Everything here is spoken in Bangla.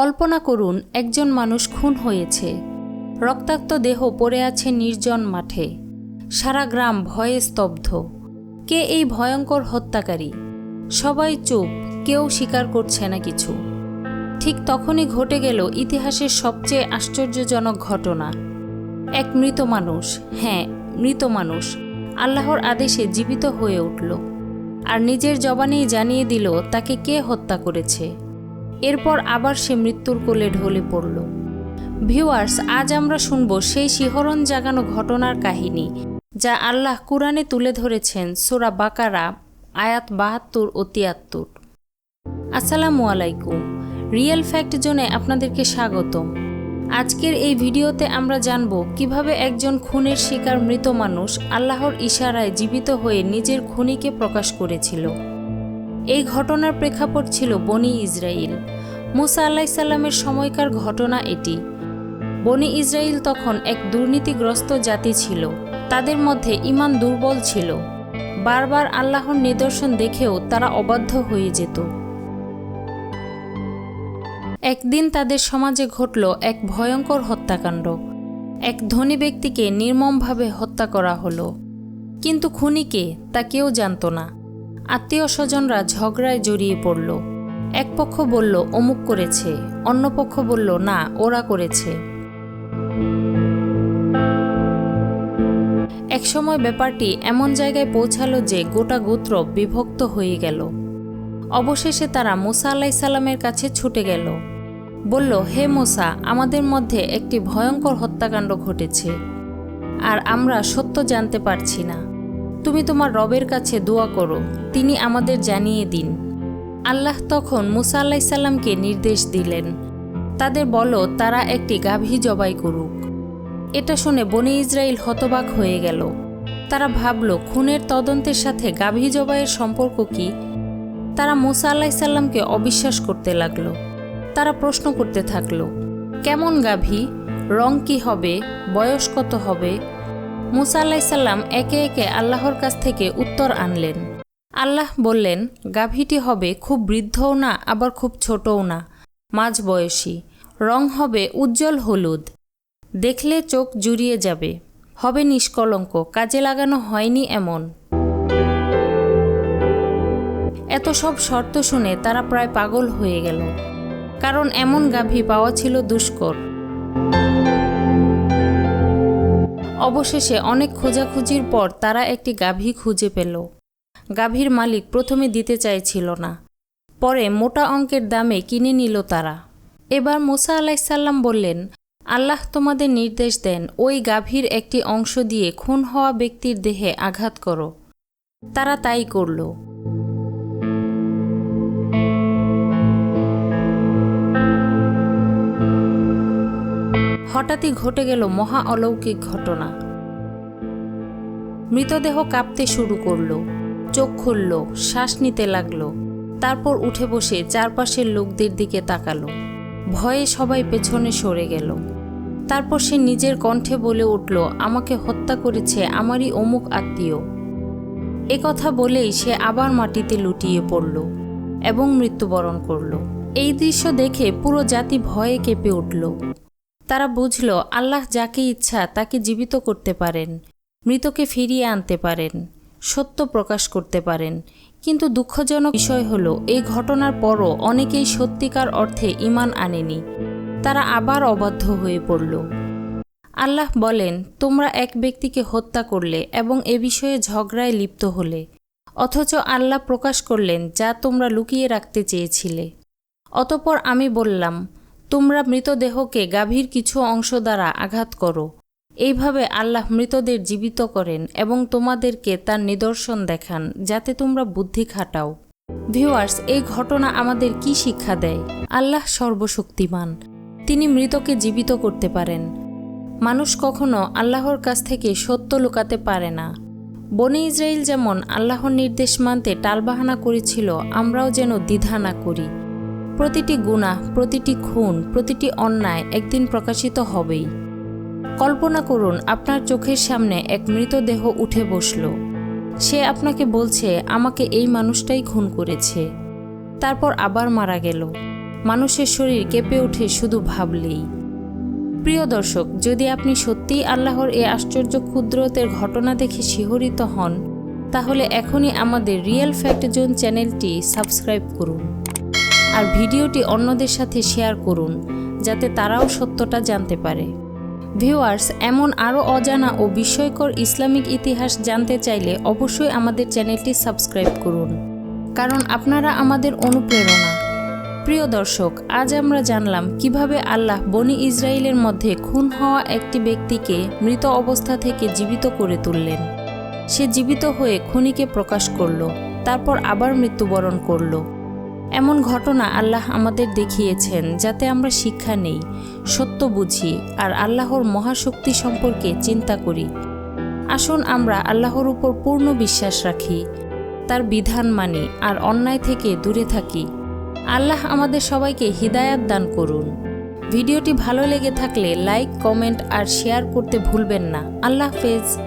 কল্পনা করুন, একজন মানুষ খুন হয়েছে। রক্তাক্ত দেহ পড়ে আছে নির্জন মাঠে। সারা গ্রাম ভয়ে স্তব্ধ। কে এই ভয়ঙ্কর হত্যাকারী? সবাই চুপ, কেউ স্বীকার করছে না কিছু। ঠিক তখনই ঘটে গেল ইতিহাসের সবচেয়ে আশ্চর্যজনক ঘটনা। এক মৃত মানুষ হ্যাঁ মৃত মানুষ, আল্লাহর আদেশে জীবিত হয়ে উঠল। আর নিজের জবানেই জানিয়ে দিল তাকে কে হত্যা করেছে। এরপর আবার সে মৃত্যুর কোলে ঢলে পড়ল। ভিউয়ার্স, আজ আমরা শুনব সেই শিহরণ জাগানো ঘটনার কাহিনী, যা আল্লাহ কুরআনে তুলে ধরেছেন সোরা বাকারা, আয়াত বাহাত্তর ও তিয়াত্তর। আসসালামু আলাইকুম। রিয়েল ফ্যাক্ট জোনে আপনাদেরকে স্বাগতম। আজকের এই ভিডিওতে আমরা জানব কীভাবে একজন খুনের শিকার মৃত মানুষ আল্লাহর ইশারায় জীবিত হয়ে নিজের খুনিকে প্রকাশ করেছিল। এই ঘটনার প্রেক্ষাপট ছিল বনি ইসরাইল। মুসা আল্লাহিসাল্লামের সময়কার ঘটনা এটি। বনি ইসরায়েল তখন এক দুর্নীতিগ্রস্ত জাতি ছিল। তাদের মধ্যে ইমান দুর্বল ছিল। বারবার আল্লাহর নিদর্শন দেখেও তারা অবাধ্য হয়ে যেত। একদিন তাদের সমাজে ঘটল এক ভয়ঙ্কর হত্যাকাণ্ড। এক ধনী ব্যক্তিকে নির্মমভাবে হত্যা করা হলো। কিন্তু খুনিকে তা কেউ জানত না। আত্মীয় স্বজনরা ঝগড়ায় জড়িয়ে পড়ল। এক পক্ষ বলল, অমুক করেছে। অন্য পক্ষ বলল, না, ওরা করেছে। একসময় ব্যাপারটি এমন জায়গায় পৌঁছালো যে গোটা গোত্র বিভক্ত হয়ে গেল। অবশেষে তারা মোসা আলাহি সাল্লামের কাছে ছুটে গেল। বলল, হে মোসা, আমাদের মধ্যে একটি ভয়ঙ্কর হত্যাকাণ্ড ঘটেছে, আর আমরা সত্য জানতে পারছি না। তুমি তোমার রবের কাছে দোয়া করো, তিনি আমাদের জানিয়ে দিন। আল্লাহ তখন মুসা আল্লাহ সাল্লামকে নির্দেশ দিলেন, তাদের বলো, তারা একটি গাভী জবাই করুক। এটা শুনে বনি ইসরায়েল হতবাক হয়ে গেল। তারা ভাবল, খুনের তদন্তের সাথে গাভী জবাইয়ের সম্পর্ক কি? তারা মুসা আল্লাহ সাল্লামকে অবিশ্বাস করতে লাগল। তারা প্রশ্ন করতে থাকল, কেমন গাভী? রং কি হবে? বয়স কত হবে? মুসা আল্লাহ সাল্লাম একে একে আল্লাহর কাছ থেকে উত্তর আনলেন। আল্লাহ বললেন, গাভীটি হবে খুব বৃদ্ধও না, আবার খুব ছোটও না, মাঝ বয়সী। রং হবে উজ্জ্বল হলুদ। দেখলে চোখ জুড়িয়ে যাবে। হবে নিষ্কলঙ্ক, কাজে লাগানো হয়নি এমন। এত সব শর্ত শুনে তারা প্রায় পাগল হয়ে গেল। কারণ এমন গাভী পাওয়া ছিল দুষ্কর। অবশেষে অনেক খোঁজাখুঁজির পর তারা একটি গাভী খুঁজে পেল। গাভীর মালিক প্রথমে দিতে চাইছিল না। পরে মোটা অঙ্কের দামে কিনে নিল তারা। এবার মোসা আলাইসাল্লাম বললেন, আল্লাহ তোমাদের নির্দেশ দেন, ওই গাভীর একটি অংশ দিয়ে খুন হওয়া ব্যক্তির দেহে আঘাত করো। তারা তাই করল। হঠাৎই ঘটে গেল মহা অলৌকিক ঘটনা। মৃতদেহ কাঁপতে শুরু করল, চোখ খুলল, শ্বাস নিতে লাগল, তারপর উঠে বসে চারপাশের লোকদের দিকে তাকালো। ভয়ে সবাই পেছনে সরে গেল। তারপর সে নিজের কণ্ঠে বলে উঠল, আমাকে হত্যা করেছে আমারই অমুক আত্মীয়। এ কথা বলেই সে আবার মাটিতে লুটিয়ে পড়ল এবং মৃত্যুবরণ করল। এই দৃশ্য দেখে পুরো জাতি ভয়ে কেঁপে উঠল। তারা বুঝল, আল্লাহ যাকে ইচ্ছা তাকে জীবিত করতে পারেন, মৃতকে ফিরিয়ে আনতে পারেন, সত্য প্রকাশ করতে পারেন। কিন্তু দুঃখজনক বিষয় হল, এই ঘটনার পরও অনেকেই সত্যিকার অর্থে ইমান আনেনি। তারা আবার অবাধ্য হয়ে পড়ল। আল্লাহ বলেন, তোমরা এক ব্যক্তিকে হত্যা করলে এবং এ বিষয়ে ঝগড়ায় লিপ্ত হলে, অথচ আল্লাহ প্রকাশ করলেন যা তোমরা লুকিয়ে রাখতে চেয়েছিলে। অতপর আমি বললাম তোমরা মৃতদেহকে গাভীর কিছু অংশ দ্বারা আঘাত করো। এইভাবে আল্লাহ মৃতদের জীবিত করেন এবং তোমাদেরকে তার নিদর্শন দেখান, যাতে তোমরা বুদ্ধি খাটাও। ভিউয়ার্স, এই ঘটনা আমাদের কি শিক্ষা দেয়? আল্লাহ সর্বশক্তিমান। তিনি মৃতকে জীবিত করতে পারেন। মানুষ কখনো আল্লাহর কাছ থেকে সত্য লুকাতে পারে না। বনে ইসরায়েল যেমন আল্লাহর নির্দেশ মানতে টালবাহানা করেছিল, আমরাও যেন দ্বিধা না করি। প্রতিটি গুণা প্রতিটি খুন, প্রতিটি অন্যায় একদিন প্রকাশিত হবেই। কল্পনা করুন, আপনার চোখের সামনে এক মৃতদেহ উঠে বসল। সে আপনাকে বলছে, আমাকে এই মানুষটাই খুন করেছে। তারপর আবার মারা গেল। মানুষের শরীর কেঁপে ওঠে শুধু ভাবলেই। প্রিয় দর্শক, যদি আপনি সত্যিই আল্লাহর এ আশ্চর্য ক্ষুদ্রতের ঘটনা দেখে শিহরিত হন, তাহলে এখনই আমাদের রিয়েল ফ্যাক্ট জোন চ্যানেলটি সাবস্ক্রাইব করুন। আর ভিডিওটি অন্যদের সাথে শেয়ার করুন, যাতে তারাও সত্যটা জানতে পারে। ভিউয়ার্স, এমন আরও অজানা ও বিস্ময়কর ইসলামিক ইতিহাস জানতে চাইলে অবশ্যই আমাদের চ্যানেলটি সাবস্ক্রাইব করুন। কারণ আপনারা আমাদের অনুপ্রেরণা। প্রিয় দর্শক, আজ আমরা জানলাম কীভাবে আল্লাহ বনি ইসরায়েলের মধ্যে খুন হওয়া একটি ব্যক্তিকে মৃত অবস্থা থেকে জীবিত করে তুললেন। সে জীবিত হয়ে খুনিকে প্রকাশ করল, তারপর আবার মৃত্যুবরণ করল। এমন ঘটনা আল্লাহ আমাদের দেখিয়েছেন যাতে আমরা শিক্ষা নেই, সত্য বুঝি আর আল্লাহর মহাশক্তি সম্পর্কে চিন্তা করি। আসুন আমরা আল্লাহর উপর পূর্ণ বিশ্বাস রাখি, তার বিধান মানি আর অন্যায় থেকে দূরে থাকি। আল্লাহ আমাদের সবাইকে হিদায়াত দান করুন। ভিডিওটি ভালো লেগে থাকলে লাইক, কমেন্ট আর শেয়ার করতে ভুলবেন না। আল্লাহ হাফেজ।